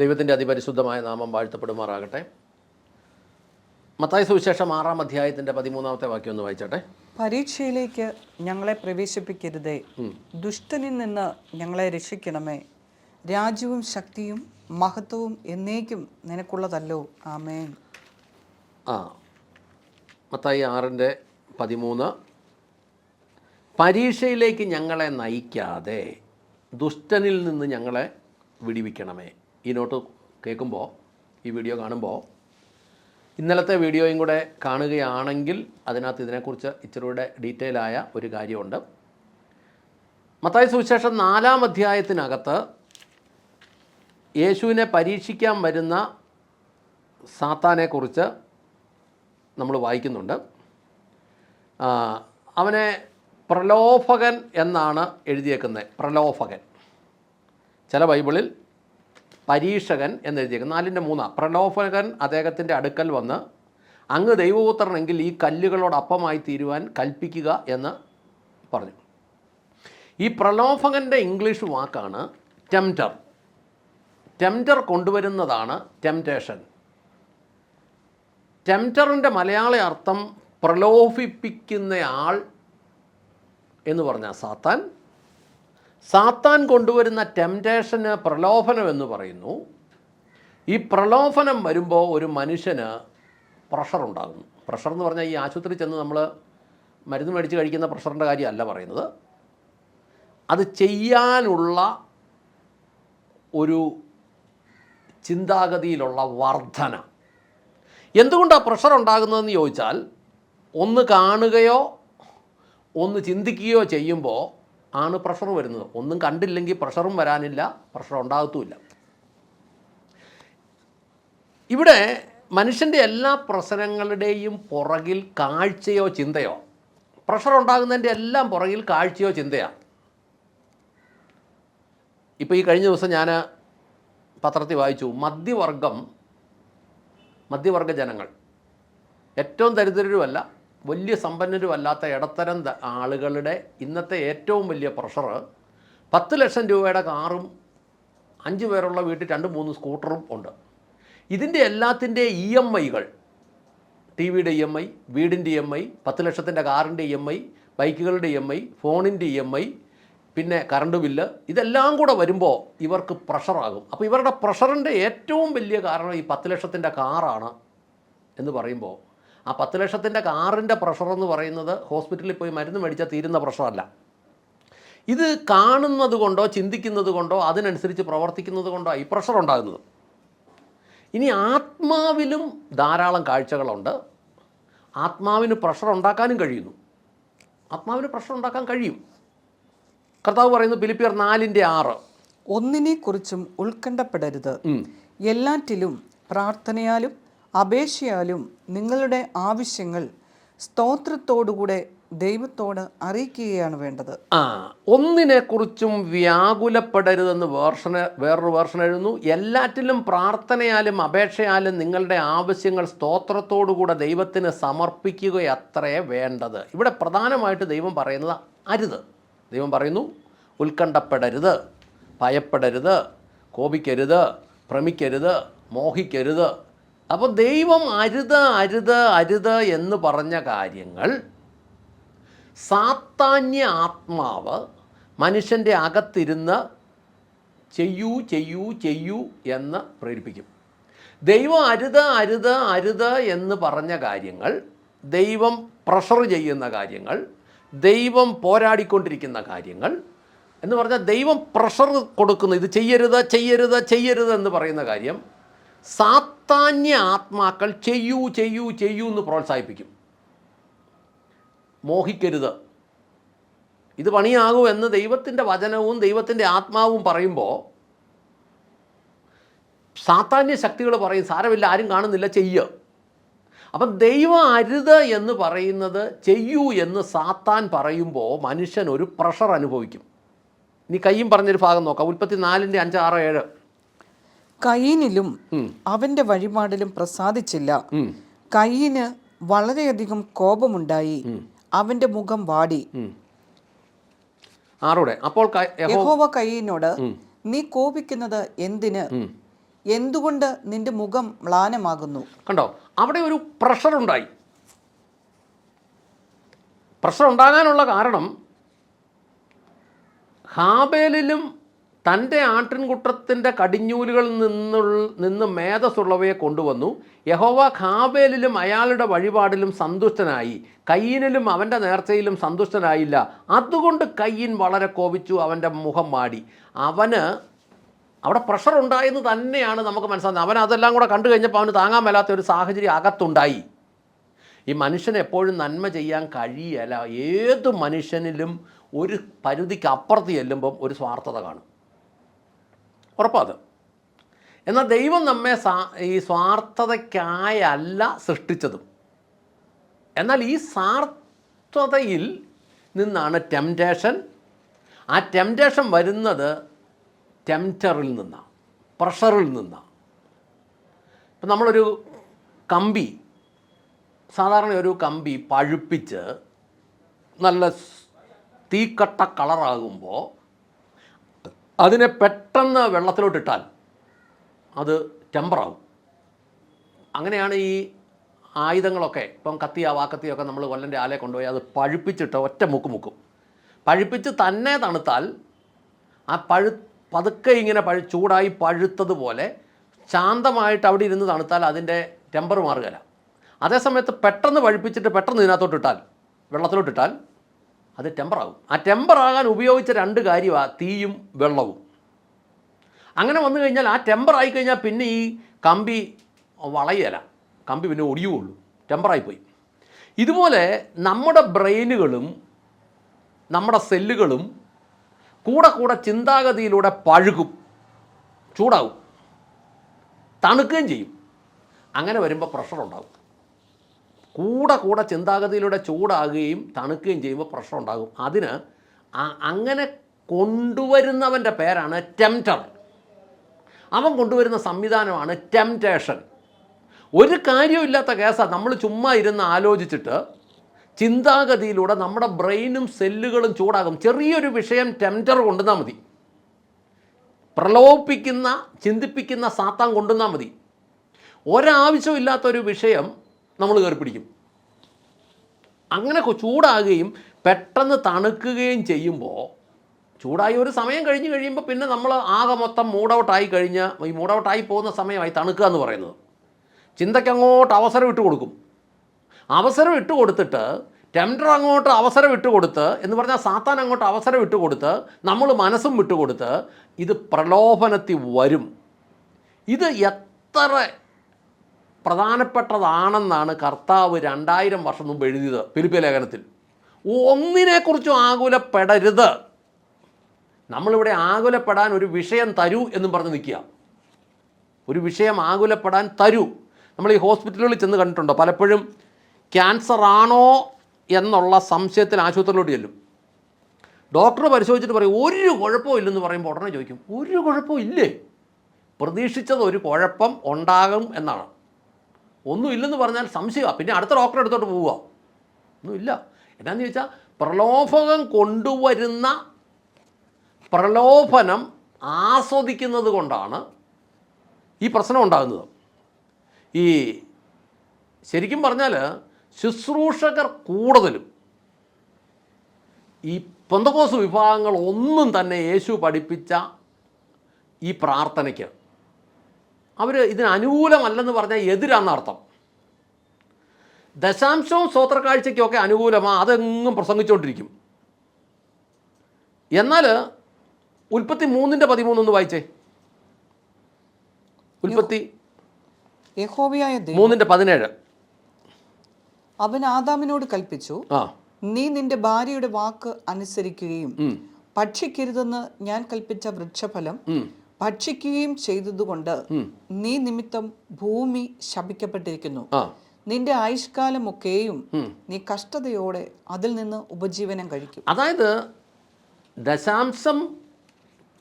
ദൈവത്തിന്റെ അതിപരിശുദ്ധമായ നാമം വാഴ്ത്തപ്പെടുമാറാകട്ടെ. മത്തായ സുവിശേഷം ആറാം അധ്യായത്തിന്റെ പതിമൂന്നാമത്തെ വാക്യം ഒന്ന് വായിച്ചോട്ടെ. പരീക്ഷയിലേക്ക് ഞങ്ങളെ പ്രവേശിപ്പിക്കരുതേ. ദുഷ്ടനിൽ നിന്ന് ഞങ്ങളെ രക്ഷിക്കണമേ. രാജ്യവും ശക്തിയും മഹത്വവും എന്നേക്കും നിനക്കുള്ളതല്ലോ. ആമേൻ. ആ മത്തായി ആറിന്റെ പതിമൂന്ന്. പരീക്ഷയിലേക്ക് ഞങ്ങളെ നയിക്കാതെ ദുഷ്ടനിൽ നിന്ന് ഞങ്ങളെ വിടിവിക്കണമേ. ഈ നോട്ട് കേൾക്കുമ്പോൾ ഈ വീഡിയോ കാണുമ്പോൾ ഇന്നലത്തെ വീഡിയോയും കൂടെ കാണുകയാണെങ്കിൽ അതിനകത്ത് ഇതിനെക്കുറിച്ച് ഇച്ചിരി കൂടെ ഡീറ്റെയിൽ ആയ ഒരു കാര്യമുണ്ട്. മത്തായ സുവിശേഷം നാലാം അധ്യായത്തിനകത്ത് യേശുവിനെ പരീക്ഷിക്കാൻ വരുന്ന സാത്താനെക്കുറിച്ച് നമ്മൾ വായിക്കുന്നുണ്ട്. അവനെ പ്രലോഭകൻ എന്നാണ് എഴുതിയേക്കുന്നത്. പ്രലോഭകൻ. ചില ബൈബിളിൽ പരീക്ഷകൻ എന്നെഴുതിയേക്കും നാലിന്റെ മൂന്നാണ് പ്രലോഭകൻ അദ്ദേഹത്തിന്റെ അടുക്കൽ വന്ന് അങ്ങ് ദൈവപുത്രനെങ്കിൽ ഈ കല്ലുകളോടൊപ്പമായി തീരുവാൻ കൽപ്പിക്കുക എന്ന് പറഞ്ഞു. ഈ പ്രലോഭകന്റെ ഇംഗ്ലീഷ് വാക്കാണ് ടെംറ്റർ ടെംറ്റർ കൊണ്ടുവരുന്നതാണ് ടെംറ്റേഷൻ ടെംറ്ററിന്റെ മലയാള അർത്ഥം പ്രലോഭിപ്പിക്കുന്നയാൾ എന്ന് പറഞ്ഞാൽ സാത്താൻ. സാത്താൻ കൊണ്ടുവരുന്ന ടെംറ്റേഷന് പ്രലോഭനം എന്ന് പറയുന്നു. ഈ പ്രലോഭനം വരുമ്പോൾ ഒരു മനുഷ്യന് പ്രഷർ ഉണ്ടാകുന്നു. പ്രഷർ എന്ന് പറഞ്ഞാൽ ഈ ആശുപത്രി ചെന്ന് നമ്മൾ മരുന്ന് മേടിച്ച് കഴിക്കുന്ന പ്രഷറിന്റെ കാര്യമല്ല പറയുന്നത്. അത് ചെയ്യാനുള്ള ഒരു ചിന്താഗതിയിലുള്ള വർധന. എന്തുകൊണ്ടാണ് പ്രഷർ ഉണ്ടാകുന്നതെന്ന് ചോദിച്ചാൽ ഒന്ന് കാണുകയോ ഒന്ന് ചിന്തിക്കുകയോ ചെയ്യുമ്പോൾ ആണ് പ്രഷർ വരുന്നത്. ഒന്നും കണ്ടില്ലെങ്കിൽ പ്രഷറും വരാനില്ല. പ്രഷർ ഉണ്ടാകത്തുമില്ല. ഇവിടെ മനുഷ്യന്റെ എല്ലാ പ്രശ്നങ്ങളുടെയും പുറകിൽ കാഴ്ചയോ ചിന്തയോ? പ്രഷർ ഉണ്ടാകുന്നതിന്റെ എല്ലാം പുറകിൽ കാഴ്ചയോ ചിന്തയാണ് ഇപ്പോൾ ഈ കഴിഞ്ഞ ദിവസം ഞാൻ പത്രത്തിൽ വായിച്ചു മധ്യവർഗം മധ്യവർഗ ജനങ്ങൾ. ഏറ്റവും ദരിദ്രരുമല്ല വലിയ സമ്പന്നരും അല്ലാത്ത ഇടത്തരം ആളുകളുടെ ഇന്നത്തെ ഏറ്റവും വലിയ പ്രഷർ പത്ത് ലക്ഷം രൂപയുടെ കാറും അഞ്ച് പേരുള്ള വീട്ടിൽ രണ്ട് മൂന്ന് സ്കൂട്ടറും ഉണ്ട്. ഇതിന്റെ എല്ലാത്തിന്റെ ഇ എം ഐകൾ ടി വിയുടെ ഇ എം ഐ വീടിന്റെ ഇ എം ഐ പത്ത് ലക്ഷത്തിന്റെ കാറിന്റെ ഇ എം ഐ ബൈക്കുകളുടെ ഇ എം ഐ ഫോണിന്റെ ഇ എം ഐ പിന്നെ കറണ്ട് ബില്ല് ഇതെല്ലാം കൂടെ വരുമ്പോൾ ഇവർക്ക് പ്രഷറാകും അപ്പോൾ ഇവരുടെ പ്രഷറിന്റെ ഏറ്റവും വലിയ കാരണം ഈ പത്ത് ലക്ഷത്തിന്റെ കാറാണ് എന്ന് പറയുമ്പോൾ ആ പത്ത് ലക്ഷത്തിന്റെ കാറിന്റെ പ്രഷർ എന്ന് പറയുന്നത് ഹോസ്പിറ്റലിൽ പോയി മരുന്ന് മേടിച്ചാൽ തീരുന്ന പ്രഷറല്ല. ഇത് കാണുന്നത് കൊണ്ടോ ചിന്തിക്കുന്നത് കൊണ്ടോ അതിനനുസരിച്ച് പ്രവർത്തിക്കുന്നത് കൊണ്ടോ ഈ പ്രഷർ ഉണ്ടാകുന്നത്. ഇനി ആത്മാവിലും ധാരാളം കാഴ്ചകളുണ്ട്. ആത്മാവിന് പ്രഷർ ഉണ്ടാക്കാനും കഴിയുന്നു. ആത്മാവിന് പ്രഷർ ഉണ്ടാക്കാൻ കഴിയും. കർത്താവ് പറയുന്നു ഫിലിപ്പിയർ നാലിന്റെ ആറ്. ഒന്നിനെ കുറിച്ചും ഉത്കണ്ഠപ്പെടരുത്. എല്ലാറ്റിലും പ്രാർത്ഥനയാലും അപേക്ഷയാലും നിങ്ങളുടെ ആവശ്യങ്ങൾ സ്തോത്രത്തോടുകൂടെ ദൈവത്തോട് അറിയിക്കുകയാണ് വേണ്ടത്. ആ ഒന്നിനെക്കുറിച്ചും വ്യാകുലപ്പെടരുതെന്ന് വേർഷന് വേറൊരു വേർഷൻ എഴുതുന്നു. എല്ലാറ്റിലും പ്രാർത്ഥനയാലും അപേക്ഷയാലും നിങ്ങളുടെ ആവശ്യങ്ങൾ സ്തോത്രത്തോടുകൂടെ ദൈവത്തിന് സമർപ്പിക്കുകയത്രേ വേണ്ടത്. ഇവിടെ പ്രധാനമായിട്ട് ദൈവം പറയുന്നത് അരുത്. ദൈവം പറയുന്നു ഉത്കണ്ഠപ്പെടരുത് ഭയപ്പെടരുത് കോപിക്കരുത് ഭ്രമിക്കരുത് മോഹിക്കരുത് അപ്പോൾ ദൈവം അരുത് അരുത് അരുത് എന്ന് പറഞ്ഞ കാര്യങ്ങൾ സാത്താന്യ ആത്മാവ് മനുഷ്യന്റെ അകത്തിരുന്ന് ചെയ്യൂ ചെയ്യൂ ചെയ്യൂ എന്ന് പ്രേരിപ്പിക്കും. ദൈവം അരുത് അരുത് അരുത് എന്ന് പറഞ്ഞ കാര്യങ്ങൾ ദൈവം പ്രഷർ ചെയ്യുന്ന കാര്യങ്ങൾ ദൈവം പോരാടിക്കൊണ്ടിരിക്കുന്ന കാര്യങ്ങൾ എന്ന് പറഞ്ഞാൽ ദൈവം പ്രഷർ കൊടുക്കുന്ന. ഇത് ചെയ്യരുത് ചെയ്യരുത് ചെയ്യരുത് എന്ന് പറയുന്ന കാര്യം സാത്താന്യ ആത്മാക്കൾ ചെയ്യൂ ചെയ്യൂ ചെയ്യൂ എന്ന് പ്രോത്സാഹിപ്പിക്കും. മോഹിക്കരുത്. ഇത് പണിയാകൂ എന്ന് ദൈവത്തിന്റെ വചനവും ദൈവത്തിന്റെ ആത്മാവും പറയുമ്പോൾ സാത്താന്യ ശക്തികൾ പറയും സാരമില്ല ആരും കാണുന്നില്ല ചെയ്യ. അപ്പം ദൈവം അരുത് എന്ന് പറയുന്നത് ചെയ്യൂ എന്ന് സാത്താൻ പറയുമ്പോൾ മനുഷ്യൻ ഒരു പ്രഷർ അനുഭവിക്കും. ഇനി കയ്യും പറഞ്ഞൊരു ഭാഗം നോക്കാം. ഉൽപ്പത്തി നാലിന്റെ അഞ്ച് ആറ് ഏഴ്. കയ്യനിലും അവന്റെ വഴിപാടിലും പ്രസാദിച്ചില്ല. കയ്യന് വളരെയധികം കോപമുണ്ടായി. അവന്റെ മുഖം വാടി. അപ്പോൾ യഹോവ കയ്യനോട് നീ കോപിക്കുന്നത് എന്തിന്. എന്തുകൊണ്ട് നിന്റെ മുഖം മ്ലാനമാകുന്നു? കണ്ടോ? അവിടെ ഒരു പ്രഷർ ഉണ്ടായി പ്രഷർ ഉണ്ടാകാനുള്ള കാരണം ഹാബേലിലും തന്റെ ആട്ടിൻകുട്ടത്തിന്റെ കടിഞ്ഞൂലുകളിൽ നിന്നുള്ള നിന്ന് മേധസ്സുള്ളവയെ കൊണ്ടുവന്നു. യഹോവ ഖാബേലിലും അയാളുടെ വഴിപാടിലും സന്തുഷ്ടനായി. കയ്യനിലും അവന്റെ നേർച്ചയിലും സന്തുഷ്ടനായില്ല. അതുകൊണ്ട് കയ്യൻ വളരെ കോപിച്ചു അവന്റെ മുഖം മാടി. അവന് അവിടെ പ്രഷർ ഉണ്ടായെന്ന് തന്നെയാണ് നമുക്ക് മനസ്സിലാകുന്നത് അവൻ അതെല്ലാം കൂടെ കണ്ടു കഴിഞ്ഞപ്പോൾ അവന് താങ്ങാൻ മേലാത്ത ഒരു സാഹചര്യം അകത്തുണ്ടായി. ഈ മനുഷ്യൻ എപ്പോഴും നന്മ ചെയ്യാൻ കഴിയല ഏത് മനുഷ്യനിലും ഒരു പരിധിക്ക് അപ്പുറത്ത് ചെല്ലുമ്പം ഒരു സ്വാർത്ഥത കാണും. ഉറപ്പാത് എന്നാൽ ദൈവം നമ്മെ ഈ സ്വാർത്ഥതയ്ക്കായല്ല സൃഷ്ടിച്ചതും. എന്നാൽ ഈ സ്വാർത്ഥതയിൽ നിന്നാണ് ടെംപ്റ്റേഷൻ ആ ടെംപ്റ്റേഷൻ വരുന്നത് ടെംപ്റ്ററിൽ നിന്നാണ് പ്രഷറിൽ നിന്നാണ് ഇപ്പം നമ്മളൊരു കമ്പി സാധാരണ ഒരു കമ്പി പഴുപ്പിച്ച് നല്ല തീക്കട്ട കളറാകുമ്പോൾ അതിനെ പെട്ടെന്ന് വെള്ളത്തിലോട്ടിട്ടാൽ അത് ടെമ്പറാവും അങ്ങനെയാണ് ഈ ആയുധങ്ങളൊക്കെ ഇപ്പം കത്തിയ വാക്കത്തിയൊക്കെ നമ്മൾ കൊല്ലന്റെ ആലെ കൊണ്ടുപോയി അത് പഴുപ്പിച്ചിട്ട് ഒറ്റ മുക്ക് മുക്കും. പഴുപ്പിച്ച് തന്നെ തണുത്താൽ ആ പഴു പതുക്കെ ഇങ്ങനെ പഴു ചൂടായി പഴുത്തതുപോലെ ശാന്തമായിട്ട് അവിടെ ഇരുന്ന് തണുത്താൽ അതിന്റെ ടെമ്പർ മാറുകയില്ല. അതേസമയത്ത് പെട്ടെന്ന് പഴുപ്പിച്ചിട്ട് പെട്ടെന്ന് ഇതിനകത്തോട്ടിട്ടാൽ വെള്ളത്തിലോട്ടിട്ടാൽ അത് ടെമ്പറാകും ആ ടെമ്പറാകാൻ ഉപയോഗിച്ച രണ്ട് കാര്യമാണ് തീയും വെള്ളവും. അങ്ങനെ വന്നു കഴിഞ്ഞാൽ ആ ടെമ്പർ ആയി കഴിഞ്ഞാൽ പിന്നെ ഈ കമ്പി വളയല. കമ്പി പിന്നെ ഒടിയുള്ളൂ ടെമ്പറായിപ്പോയി ഇതുപോലെ നമ്മുടെ ബ്രെയിനുകളും നമ്മുടെ സെല്ലുകളും കൂടെ കൂടെ ചിന്താഗതിയിലൂടെ പഴുകും. ചൂടാവും. തണുക്കുകയും ചെയ്യും. അങ്ങനെ വരുമ്പോൾ പ്രഷർ കൂടെ കൂടെ ചിന്താഗതിയിലൂടെ ചൂടാകുകയും തണുക്കുകയും ചെയ്യുമ്പോൾ പ്രശ്നം ഉണ്ടാകും അതിന് അങ്ങനെ കൊണ്ടുവരുന്നവന്റെ പേരാണ് ടെംറ്റർ അവൻ കൊണ്ടുവരുന്ന സംവിധാനമാണ് ടെംറ്റേഷൻ ഒരു കാര്യമില്ലാത്ത കേസാണ് നമ്മൾ ചുമ്മാ ഇരുന്ന് ആലോചിച്ചിട്ട് ചിന്താഗതിയിലൂടെ നമ്മുടെ ബ്രെയിനും സെല്ലുകളും ചൂടാകും. ചെറിയൊരു വിഷയം ടെംറ്റർ കൊണ്ടുവന്നാൽ മതി. പ്രലോഭിപ്പിക്കുന്ന ചിന്തിപ്പിക്കുന്ന സാത്താൻ കൊണ്ടുവന്നാൽ മതി. ഒരാവശ്യമില്ലാത്തൊരു വിഷയം നമ്മൾ കയറി പിടിക്കും അങ്ങനെ ചൂടാകുകയും പെട്ടെന്ന് തണുക്കുകയും ചെയ്യുമ്പോൾ ചൂടായി ഒരു സമയം കഴിഞ്ഞ് കഴിയുമ്പോൾ പിന്നെ നമ്മൾ ആകെ മൊത്തം മൂഡ് ഔട്ടായി കഴിഞ്ഞ് ഈ മൂഡ് ഔട്ടായി പോകുന്ന സമയമായി തണുക്കുക എന്ന് പറയുന്നത്. ചിന്തയ്ക്ക് അങ്ങോട്ട് അവസരം ഇട്ട് കൊടുക്കും. അവസരം ഇട്ട് കൊടുത്തിട്ട് ടെംഡർ അങ്ങോട്ട് അവസരം ഇട്ട് കൊടുത്ത് എന്ന് പറഞ്ഞാൽ സാത്താൻ അങ്ങോട്ട് അവസരം ഇട്ട് കൊടുത്ത് നമ്മൾ മനസ്സും വിട്ടുകൊടുത്ത് ഇത് പ്രലോഭനത്തിൽ വരും. ഇത് എത്ര പ്രധാനപ്പെട്ടതാണെന്നാണ് കർത്താവ് രണ്ടായിരം വർഷം മുമ്പ് എഴുതിയത് ഫിലിപ്പിയ ലേഖനത്തിൽ. ഒന്നിനെക്കുറിച്ചും ആകുലപ്പെടരുത്. നമ്മളിവിടെ ആകുലപ്പെടാൻ ഒരു വിഷയം തരൂ എന്നും പറഞ്ഞ് നിൽക്കുക. ഒരു വിഷയം ആകുലപ്പെടാൻ തരൂ. നമ്മൾ ഈ ഹോസ്പിറ്റലുകളിൽ ചെന്ന് കണ്ടിട്ടുണ്ടോ? പലപ്പോഴും ക്യാൻസർ ആണോ എന്നുള്ള സംശയത്തിൽ ആശുപത്രിയിലോട്ട് ചെല്ലും. ഡോക്ടർ പരിശോധിച്ചിട്ട് പറയും ഒരു കുഴപ്പവും ഇല്ലെന്ന് പറയുമ്പോൾ ഉടനെ ചോദിക്കും ഒരു കുഴപ്പവും ഇല്ലേ? പ്രതീക്ഷിച്ചത് ഒരു കുഴപ്പം ഉണ്ടാകും എന്നാണ്. ഒന്നും ഇല്ലെന്ന് പറഞ്ഞാൽ സംശയമാണ് പിന്നെ അടുത്ത ഡോക്ടറെ എടുത്തോട്ട് പോവുക. ഒന്നുമില്ല എന്താണെന്ന് ചോദിച്ചാൽ പ്രലോഭകം കൊണ്ടുവരുന്ന പ്രലോഭനം ആസ്വദിക്കുന്നത് കൊണ്ടാണ് ഈ പ്രശ്നം ഉണ്ടാകുന്നത്. ഈ ശരിക്കും പറഞ്ഞാൽ ശുശ്രൂഷകർ കൂടുതലും ഈ പൊന്തകോസ് വിഭാഗങ്ങൾ ഒന്നും തന്നെ യേശു പഠിപ്പിച്ച ഈ പ്രാർത്ഥനയ്ക്ക് അവർ ഇതിന് അനുകൂലമല്ലെന്ന് പറഞ്ഞാൽ എതിരാന്ന അർത്ഥം. ദശാംശവും സ്വോത്രക്കാഴ്ചയ്ക്കൊക്കെ അനുകൂലമാണ് അതെങ്ങും പ്രസംഗിച്ചുകൊണ്ടിരിക്കും എന്നാൽ ഉൽപ്പത്തി മൂന്നിന്റെ പതിമൂന്നൊന്ന് വായിച്ചേ. ഉൽപ്പത്തി മൂന്നിന്റെ പതിനേഴ്. അവൻ ആദാമിനോട് കൽപ്പിച്ചു ആ. നീ നിന്റെ ഭാര്യയുടെ വാക്ക് അനുസരിക്കുകയും ഭക്ഷിക്കരുതെന്ന് ഞാൻ കൽപ്പിച്ച വൃക്ഷഫലം ഭക്ഷിക്കുകയും ചെയ്തതുകൊണ്ട്. നീ നിമിത്തം ഭൂമി ശപിക്കപ്പെട്ടിരിക്കുന്നു. നിന്റെ ആയുഷ്കാലമൊക്കെയും നീ കഷ്ടതയോടെ അതിൽ നിന്ന് ഉപജീവനം കഴിക്കും. അതായത് ദശാംശം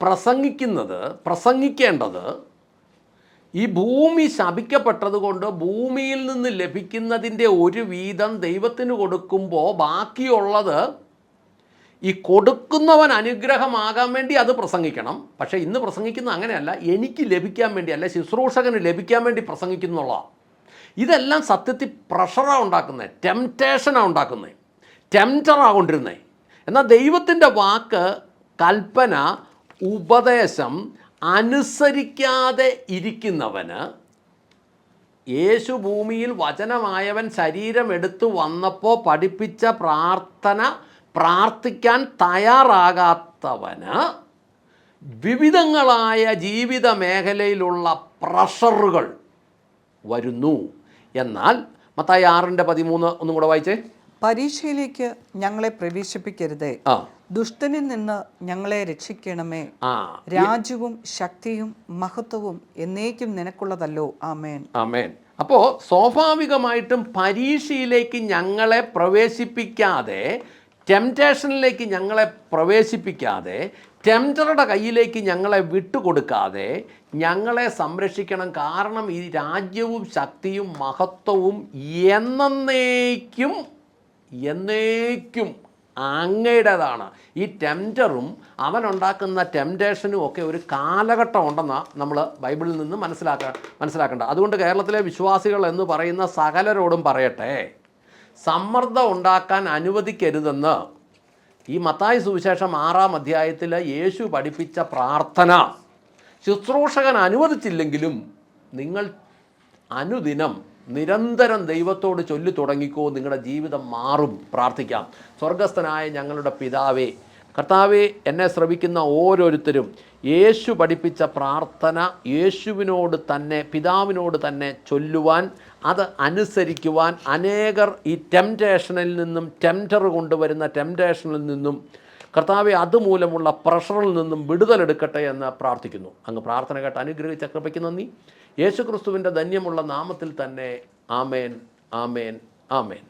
പ്രസംഗിക്കുന്നത് പ്രസംഗിക്കേണ്ടത് ഈ ഭൂമി ശപിക്കപ്പെട്ടത് കൊണ്ട് ഭൂമിയിൽ നിന്ന് ലഭിക്കുന്നതിന്റെ ഒരു വീതം ദൈവത്തിന് കൊടുക്കുമ്പോൾ ബാക്കിയുള്ളത് ഈ കൊടുക്കുന്നവൻ അനുഗ്രഹമാകാൻ വേണ്ടി അത് പ്രസംഗിക്കണം. പക്ഷേ ഇന്ന് പ്രസംഗിക്കുന്ന അങ്ങനെയല്ല. എനിക്ക് ലഭിക്കാൻ വേണ്ടി അല്ലെ ശുശ്രൂഷകന് ലഭിക്കാൻ വേണ്ടി പ്രസംഗിക്കുന്നുള്ള ഇതെല്ലാം സത്യത്തിൽ പ്രഷറാണ് ഉണ്ടാക്കുന്നത് ടെംപ്റ്റേഷനാണ് ഉണ്ടാക്കുന്നത് ടെംപ്റ്ററാണ് കൊണ്ടിരുന്നത് എന്നാൽ ദൈവത്തിന്റെ വാക്ക് കൽപ്പന ഉപദേശം അനുസരിക്കാതെ ഇരിക്കുന്നവന് യേശു ഭൂമിയിൽ വചനമായവൻ ശരീരം എടുത്തു വന്നപ്പോൾ പഠിപ്പിച്ച പ്രാർത്ഥന പ്രാർത്ഥിക്കാൻ തയ്യാറാകാത്തവന് വിവിധങ്ങളായ ജീവിത മേഖലയിലുള്ള പ്രഷറുകൾ വരുന്നു. എന്നാൽ മത്തായി ആറിന്റെ പതിമൂന്ന് ഒന്നും കൂടെ വായിച്ചേ. പരീക്ഷയിലേക്ക് ഞങ്ങളെ പ്രവേശിപ്പിക്കരുതേ. ആ. ദുഷ്ടനിൽ നിന്ന് ഞങ്ങളെ രക്ഷിക്കണമേ. ആ. രാജ്യവും ശക്തിയും മഹത്വവും എന്നേക്കും നിനക്കുള്ളതല്ലോ. ആമേൻ. ആമേൻ. അപ്പോൾ സ്വാഭാവികമായിട്ടും പരീക്ഷയിലേക്ക് ഞങ്ങളെ പ്രവേശിപ്പിക്കാതെ ടെംപ്റ്റേഷനിലേക്ക് ഞങ്ങളെ പ്രവേശിപ്പിക്കാതെ ടെംപ്റ്ററുടെ കയ്യിലേക്ക് ഞങ്ങളെ വിട്ടുകൊടുക്കാതെ ഞങ്ങളെ സംരക്ഷിക്കണം. കാരണം ഈ രാജ്യവും ശക്തിയും മഹത്വവും എന്നേക്കും എന്നേക്കും അങ്ങയുടേതാണ്. ഈ ടെംപ്റ്ററും അവനുണ്ടാക്കുന്ന ടെംപ്റ്റേഷനും ഒക്കെ ഒരു കാലഘട്ടം ഉണ്ടെന്നാണ് നമ്മൾ ബൈബിളിൽ നിന്ന് മനസ്സിലാക്ക മനസ്സിലാക്കേണ്ടത്. അതുകൊണ്ട് കേരളത്തിലെ വിശ്വാസികൾ എന്ന് പറയുന്ന സകലരോടും പറയട്ടെ. സമ്മർദ്ദം ഉണ്ടാക്കാൻ അനുവദിക്കരുതെന്ന് ഈ മത്തായി സുവിശേഷം ആറാം അധ്യായത്തിൽ യേശു പഠിപ്പിച്ച പ്രാർത്ഥന. ശുശ്രൂഷകൻ അനുവദിച്ചില്ലെങ്കിലും നിങ്ങൾ അനുദിനം നിരന്തരം ദൈവത്തോട് ചൊല്ലി തുടങ്ങിക്കോ നിങ്ങളുടെ ജീവിതം മാറും. പ്രാർത്ഥിക്കാം. സ്വർഗസ്ഥനായ ഞങ്ങളുടെ പിതാവേ കർത്താവെ എന്നെ ശ്രവിക്കുന്ന ഓരോരുത്തരും യേശു പഠിപ്പിച്ച പ്രാർത്ഥന യേശുവിനോട് തന്നെ പിതാവിനോട് തന്നെ ചൊല്ലുവാൻ അത് അനുസരിക്കുവാൻ അനേകർ ഈ ടെംറ്റേഷനിൽ നിന്നും ടെംറ്റർ കൊണ്ടുവരുന്ന ടെംറ്റേഷനിൽ നിന്നും കർത്താവെ അതുമൂലമുള്ള പ്രഷറിൽ നിന്നും വിടുതലെടുക്കട്ടെ എന്ന് പ്രാർത്ഥിക്കുന്നു. അങ്ങ് പ്രാർത്ഥന കേട്ട് അനുഗ്രഹിച്ച കൃപയ്ക്ക് നന്ദി. യേശുക്രിസ്തുവിന്റെ ധന്യമുള്ള നാമത്തിൽ തന്നെ ആമേൻ ആമേൻ ആമേൻ.